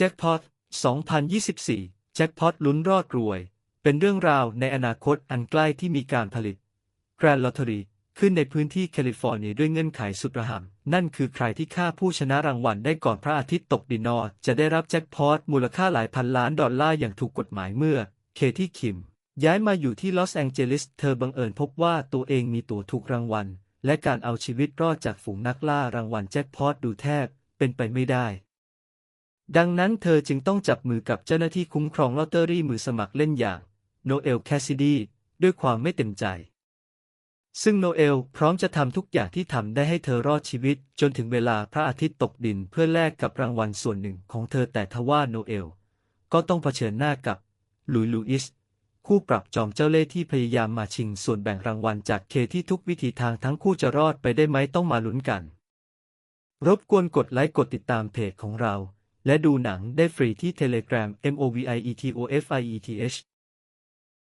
แจ็คพอต 2024 แจ็คพอตลุ้นรอดรวย เป็นเรื่องราวในอนาคตอันใกล้ที่มีการผลิตแกรนด์ลอตเตอรี่ขึ้นในพื้นที่แคลิฟอร์เนียด้วยเงื่อนไขสุดระห่ำนั่นคือใครที่ฆ่าผู้ชนะรางวัลได้ก่อนพระอาทิตย์ตกดินนอ จะได้รับแจ็คพอตมูลค่าหลายพันล้านดอลลาร์อย่างถูกกฎหมายเมื่อ เคที่คิม ย้ายมาอยู่ที่ลอสแองเจลิส เธอบังเอิญพบว่าตัวเองมีตั๋วถูกรางวัล และการเอาชีวิตรอดจากฝูงนักล่ารางวัลแจ็คพอตดูแทบเป็นไปไม่ได้ ดังนั้นเธอจึงต้องจับมือกับเจ้าหน้าที่คุ้มครองลอตเตอรี่มือสมัครเล่นอย่างโนเอลแคสซิดีด้วยความไม่เต็มใจ ซึ่งโนเอลพร้อมจะทำทุกอย่างที่ทำได้ให้เธอรอดชีวิต จนถึงเวลาพระอาทิตย์ตกดินเพื่อแลกกับรางวัลส่วนหนึ่งของเธอแต่ทว่าโนเอล ก็ต้องเผชิญหน้ากับลุยลูอิสคู่ปรับจอมเจ้าเล่ห์ที่พยายามมาชิงส่วนแบ่งรางวัลจากเคที่ทุกวิธีทางทั้งคู่จะรอดไปได้ไหมต้องมาลุ้นกัน รบกวนกดไลค์กดติดตามเพจของเรา และดูหนังได้ฟรีที่ Telegram movietofith